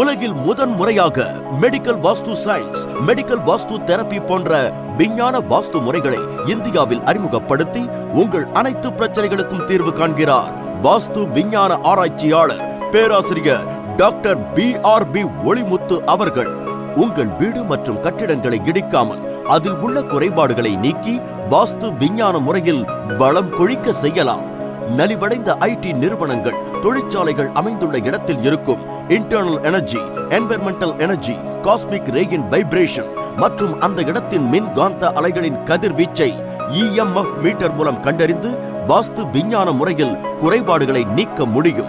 உலகில் முதன் முறையாக medical vastu science medical vastu therapy போன்ற விஞ்ஞான வாஸ்து முறைகளை இந்தியாவில் அறிமுகப்படுத்தி உங்கள் அனைத்து பிரச்சனைகளுக்கும் தீர்வு காண்கிறார் வாஸ்து விஞ்ஞான ஆராய்ச்சியாளர் பேராசிரியர் doctor P R P Olimuthu அவர்கள். உங்கள் வீடு மற்றும் கட்டிடங்களை இடிக்காமல் அதில் உள்ள குறைபாடுகளை நீக்கி வாஸ்து விஞ்ஞான முறையில் வளம் கொழிக்க செய்யலாம். நலிவடைந்த ஐடி நிறுவனங்கள் தொழிற்சாலைகள் அமைந்துள்ள இடத்தில் இருக்கும். Internal energy environmental energy cosmic ரேயின் vibration மற்றும் அந்த இடத்தின் மின்காந்த அலைகளின் கதிர்வீச்சை இஎம்எஃப் மீட்டர் மூலம் கண்டறிந்து வாஸ்து விஞ்ஞான முறையில் குறைபாடுகளை நீக்க முடியும்.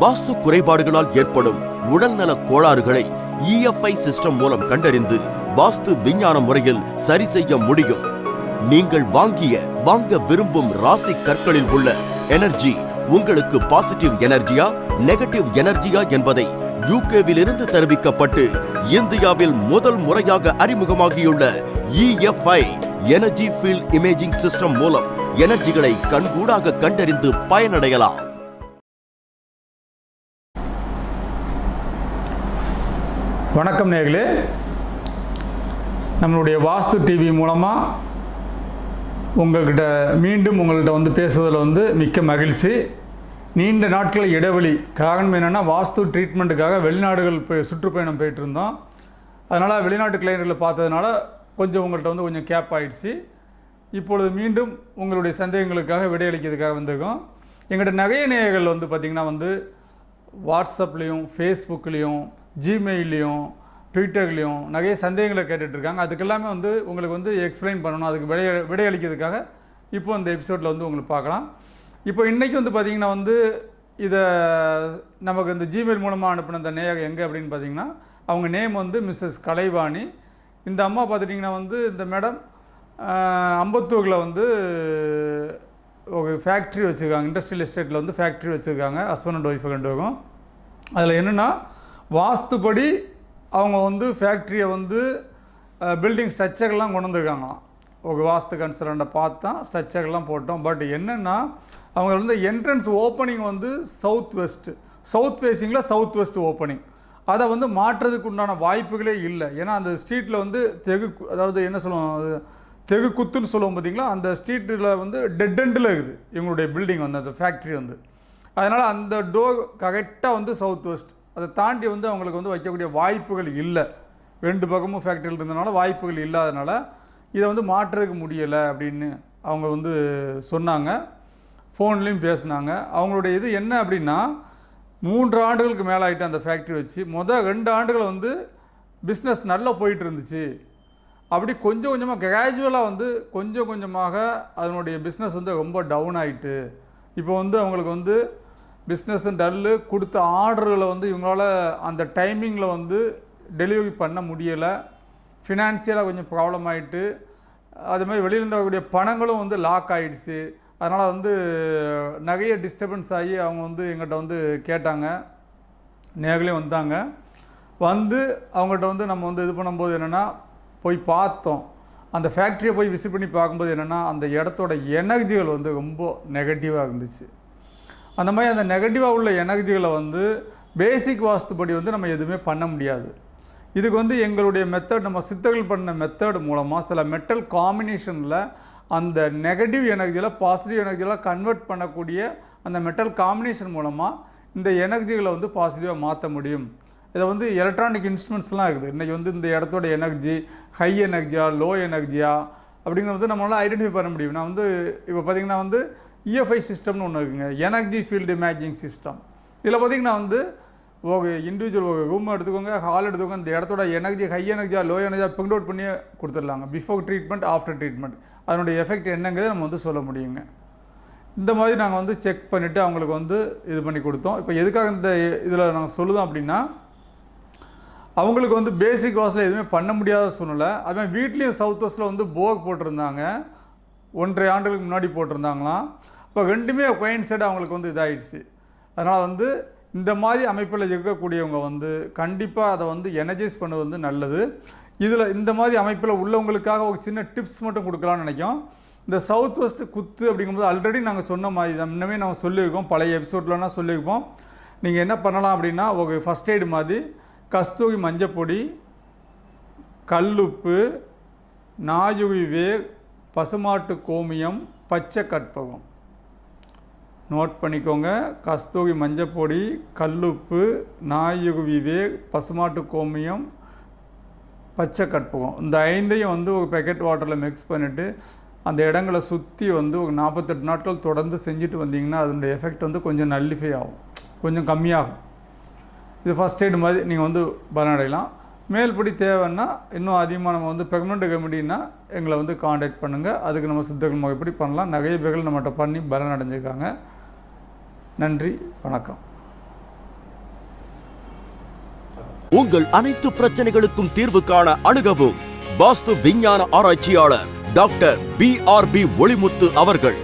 வாஸ்து குறைபாடுகளால் ஏற்படும் உடல்நல கோளாறுகளை இஎஃப்ஐ சிஸ்டம் மூலம் கண்டறிந்து வாஸ்து விஞ்ஞான முறையில் சரி செய்ய முடியும். நீங்கள் வாங்கிய வாங்க விரும்பும் ராசி கற்களில் உள்ள எனர்ஜி உங்களுக்கு பாசிட்டிவ் எனர்ஜியா நெகட்டிவ் எனர்ஜியா என்பதை யூகேவிலிருந்து தெரிவிக்கப்பட்டு இந்தியாவில் முதல் முறையாக அறிமுகமாகியுள்ள EFI energy field imaging system மூலம் எனர்ஜிகளை கண்கூடாக கண்டறிந்து பயனடையலாம். வணக்கம் நேர்களே. நம்மளுடைய வாஸ்து டிவி மூலமாக உங்கள்கிட்ட மீண்டும் உங்கள்கிட்ட வந்து பேசுவதில் வந்து மிக்க மகிழ்ச்சி. நீண்ட நாட்கள் இடைவெளி. காரணம் என்னென்னா வாஸ்து ட்ரீட்மெண்ட்டுக்காக வெளிநாடுகள் போய் சுற்றுப்பயணம் போயிட்டு இருந்தோம் அதனால் வெளிநாட்டு கிளையர்களை பார்த்ததுனால கொஞ்சம் உங்கள்கிட்ட வந்து கொஞ்சம் கேப் ஆகிடுச்சு இப்பொழுது மீண்டும் உங்களுடைய சந்தேகங்களுக்காக விடையளிக்கிறதுக்காக வந்திருக்கோம். எங்கள்கிட்ட நகைய நேயர்கள் வந்து பார்த்திங்கன்னா வந்து வாட்ஸ்அப்லேயும் ஃபேஸ்புக்லேயும் ஜிமெயிலையும் ட்விட்டர்லேயும் நிறைய சந்தேகங்களை கேட்டுட்ருக்காங்க. அதுக்கெல்லாமே வந்து உங்களுக்கு வந்து எக்ஸ்பிளைன் பண்ணணும். அதுக்கு விடைய விடையளிக்கிறதுக்காக இப்போ அந்த எபிசோடில் வந்து உங்களுக்கு பார்க்கலாம். இப்போ இன்றைக்கி வந்து பார்த்திங்கன்னா வந்து இதை நமக்கு இந்த ஜிமெயில் மூலமாக அனுப்பின இந்த நேயர் எங்கே அப்படின்னு பார்த்தீங்கன்னா அவங்க நேம் வந்து மிஸ்ஸஸ் கலைவாணி. இந்த அம்மா பார்த்துட்டிங்கன்னா வந்து இந்த மேடம் அம்பத்தூரில் வந்து ஒரு ஃபேக்ட்ரி வச்சுருக்காங்க. இண்டஸ்ட்ரியல் எஸ்டேட்டில் வந்து ஃபேக்ட்ரி வச்சுருக்காங்க. ஹஸ்பண்ட் அண்ட் ஒய்ஃபு ரெண்டு அதில் என்னென்னா வாஸ்துப்படி அவங்க வந்து ஃபேக்ட்ரியை வந்து பில்டிங் ஸ்ட்ரக்சர்லாம் கொண்டு வந்திருக்காங்களாம். ஒரு வாஸ்து கன்சல்டண்ட்டை பார்த்தா ஸ்ட்ரக்சர்லாம் போட்டோம். பட் என்னென்னா அவங்க வந்து என்ட்ரன்ஸ் ஓப்பனிங் வந்து சவுத் வெஸ்ட்டு சவுத் ஃபேஸிங்கில் சவுத் வெஸ்ட் ஓப்பனிங் அதை வந்து மாற்றுறதுக்கு உண்டான வாய்ப்புகளே இல்லை. ஏன்னா அந்த ஸ்ட்ரீட்டில் வந்து தெகு அதாவது என்ன சொல்லுவோம் தெகு குத்துன்னு சொல்லுவோம் பார்த்தீங்களா? அந்த ஸ்ட்ரீட்டில் வந்து டெட் எண்டில் இருக்குது இவங்களுடைய பில்டிங் வந்து அந்த ஃபேக்ட்ரி வந்து. அதனால் அந்த டோர் கரெக்டாக வந்து சவுத் வெஸ்ட் அதை தாண்டி வந்து அவங்களுக்கு வந்து வைக்கக்கூடிய வாய்ப்புகள் இல்லை. ரெண்டு பக்கமும் ஃபேக்ட்ரியில் இருந்ததுனால வாய்ப்புகள் இல்லாதனால இதை வந்து மாற்றுறதுக்கு முடியலை அப்படின்னு அவங்க வந்து சொன்னாங்க. ஃபோன்லேயும் பேசுனாங்க. அவங்களுடைய இது என்ன அப்படின்னா மூன்று ஆண்டுகளுக்கு மேலே ஆகிட்டு அந்த ஃபேக்ட்ரி வச்சு மொதல் ரெண்டு ஆண்டுகள் வந்து பிஸ்னஸ் நல்லா போயிட்டு இருந்துச்சு. அப்படி கொஞ்சம் கொஞ்சமாக கிராஜுவலாக வந்து கொஞ்சம் கொஞ்சமாக அதனுடைய பிஸ்னஸ் வந்து ரொம்ப டவுன் ஆகிட்டு இப்போ வந்து அவங்களுக்கு வந்து பிஸ்னஸ் டல்லு கொடுத்த ஆர்டர்களை வந்து இவங்களால அந்த டைமிங்கில் வந்து டெலிவரி பண்ண முடியலை. ஃபினான்சியலாக கொஞ்சம் ப்ராப்ளம் ஆகிட்டு அது மாதிரி வெளியிலேருந்து வரக்கூடிய பணங்களும் வந்து லாக் ஆகிடுச்சு அதனால் வந்து நிறைய டிஸ்டர்பன்ஸ் ஆகி அவங்க வந்து எங்கிட்ட வந்து கேட்டாங்க. நேர்களே வந்தாங்க. வந்து அவங்ககிட்ட வந்து நம்ம வந்து இது பண்ணும்போது என்னென்னா போய் பார்த்தோம். அந்த ஃபேக்ட்ரியை போய் விசிட் பண்ணி பார்க்கும்போது என்னென்னா அந்த இடத்தோட எனர்ஜிகள் வந்து ரொம்ப நெகட்டிவாக இருந்துச்சு. அந்த மாதிரி அந்த நெகட்டிவாக உள்ள எனர்ஜிகளை வந்து பேசிக் வாஸ்துப்படி வந்து நம்ம எதுவுமே பண்ண முடியாது. இதுக்கு வந்து எங்களுடைய மெத்தட் நம்ம சித்தர்கள் பண்ண மெத்தட் மூலமாக சில மெட்டல் காம்பினேஷனில் அந்த நெகட்டிவ் எனர்ஜியில் பாசிட்டிவ் எனர்ஜியெலாம் கன்வெர்ட் பண்ணக்கூடிய அந்த மெட்டல் காம்பினேஷன் மூலமாக இந்த எனர்ஜிகளை வந்து பாசிட்டிவாக மாற்ற முடியும். இதை வந்து எலக்ட்ரானிக் இன்ஸ்ட்ருமெண்ட்ஸ்லாம் இருக்குது. இன்றைக்கி வந்து இந்த இடத்தோட எனர்ஜி ஹை எனர்ஜியா லோ எனர்ஜியா அப்படிங்கிறது வந்து நம்மளால் ஐடென்டிஃபை பண்ண முடியும். நான் வந்து இப்போ பார்த்திங்கன்னா வந்து இஎஃப்ஐ சிஸ்டம்னு ஒன்று இருக்குங்க. எனர்ஜி ஃபீல்டு இமேஜிங் சிஸ்டம் இதில் பார்த்திங்கன்னா வந்து ஒரு இண்டிவிஜுவல் ஒரு ரூம் எடுத்துக்கோங்க ஹால் எடுத்துக்கோங்க இந்த இடத்தோட எனர்ஜி ஹை எனர்ஜியா லோ எனர்ஜியா பிரிண்ட் அவுட் பண்ணி கொடுத்துடலாங்க. பிஃபோர் ட்ரீட்மெண்ட் ஆஃப்டர் ட்ரீட்மெண்ட் அதனுடைய எஃபெக்ட் என்னங்கிறத நம்ம வந்து சொல்ல முடியுங்க. இந்த மாதிரி நாங்கள் வந்து செக் பண்ணிவிட்டு அவங்களுக்கு வந்து இது பண்ணி கொடுத்தோம். இப்போ எதுக்காக இந்த இதில் நாங்கள் சொல்லுதோம் அப்படின்னா அவங்களுக்கு வந்து பேசிக் வாஸில் எதுவுமே பண்ண முடியாத சூழ்நிலை. அதுமாதிரி வீட்லேயும் சவுத் வெஸ்ட்டில் வந்து போக் போட்டிருந்தாங்க. ஒன்றரை ஆண்டுகளுக்கு முன்னாடி போட்டிருந்தாங்களாம். இப்போ ரெண்டுமே கோயின்சைடு அவங்களுக்கு வந்து இதாகிடுச்சு அதனால் வந்து இந்த மாதிரி அமைப்பில் இருக்கக்கூடியவங்க வந்து கண்டிப்பாக அதை வந்து எனர்ஜைஸ் பண்ணது வந்து நல்லது. இதில் இந்த மாதிரி அமைப்பில் உள்ளவங்களுக்காக ஒரு சின்ன டிப்ஸ் மட்டும் கொடுக்கலாம்னு நினைக்கும் இந்த சவுத் வெஸ்ட் குத்து அப்படிங்கும்போது ஆல்ரெடி நாங்கள் சொன்ன மாதிரி தான். முன்னமே நம்ம சொல்லியிருக்கோம். பழைய எபிசோட்லலாம் சொல்லியிருப்போம். நீங்கள் என்ன பண்ணலாம் அப்படின்னா ஒரு ஃபஸ்ட் எய்டு மாதிரி கஸ்தூரி மஞ்சப்பொடி கல்லுப்பு நாயுவி வேர் பசுமாட்டு கோமியம் பச்சை கற்பகம். நோட் பண்ணிக்கோங்க. கஸ்தூரி மஞ்சப்பொடி கல்லுப்பு நாயுருவி வேர் பசுமாட்டு கோமியம் பச்சை கற்பகம். இந்த ஐந்தையும் வந்து ஒரு பேக்கெட் வாட்டரில் மிக்ஸ் பண்ணிவிட்டு அந்த இடங்களை சுற்றி வந்து ஒரு நாற்பத்தெட்டு நாட்கள் தொடர்ந்து செஞ்சுட்டு வந்தீங்கன்னா அதனுடைய எஃபெக்ட் வந்து கொஞ்சம் நல்லிஃபை ஆகும். கொஞ்சம் கம்மியாகும். இது ஃபஸ்ட் எய்டு மாதிரி நீங்கள் வந்து பலனடையலாம். மேல்படி தேவைன்னா இன்னும் அதிகமாக நம்ம வந்து பெர்மனண்ட் ரெமெடினா எங்களை வந்து காண்டாக்ட் பண்ணுங்கள் அதுக்கு நம்ம சித்தர்கள் முறைப்படி பண்ணலாம். நிறைய பேர்கள் நம்மகிட்ட பண்ணி பலன் அடைஞ்சிருக்காங்க நன்றி வணக்கம். உங்கள் அனைத்து பிரச்சனைகளுக்கும் தீர்வு காண அணுகவும் வாஸ்து விஞ்ஞான ஆராய்ச்சியாளர் doctor P R P Olimuthu அவர்கள்.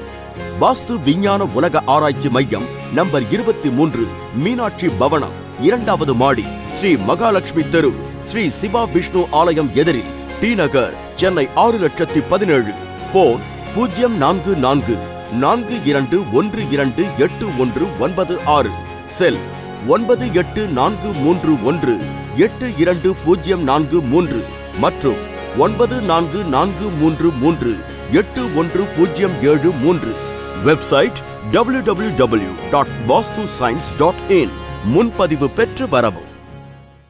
வாஸ்து விஞ்ஞான உலக ஆராய்ச்சி மையம் நம்பர் இருபத்தி மூன்று மீனாட்சி பவனம் இரண்டாவது மாடி ஸ்ரீ மகாலட்சுமி தெரு ஸ்ரீ சிவா விஷ்ணு ஆலயம் எதிரில் டி நகர் சென்னை ஆறு லட்சத்தி பதினேழு போன் பூஜ்ஜியம் நான்கு நான்கு நான்கு இரண்டு ஒன்று இரண்டு எட்டு ஒன்று ஒன்பது ஆறு. செல். ஒன்பது எட்டு நான்கு மூன்று ஒன்று எட்டு இரண்டு பூஜ்ஜியம் நான்கு மூன்று மற்றும் ஒன்பது நான்கு நான்கு மூன்று மூன்று எட்டு ஒன்று பூஜ்ஜியம் ஏழு மூன்று. Website W W W dot vastu science dot in. முன்பதிவு பெற்று வரவும்.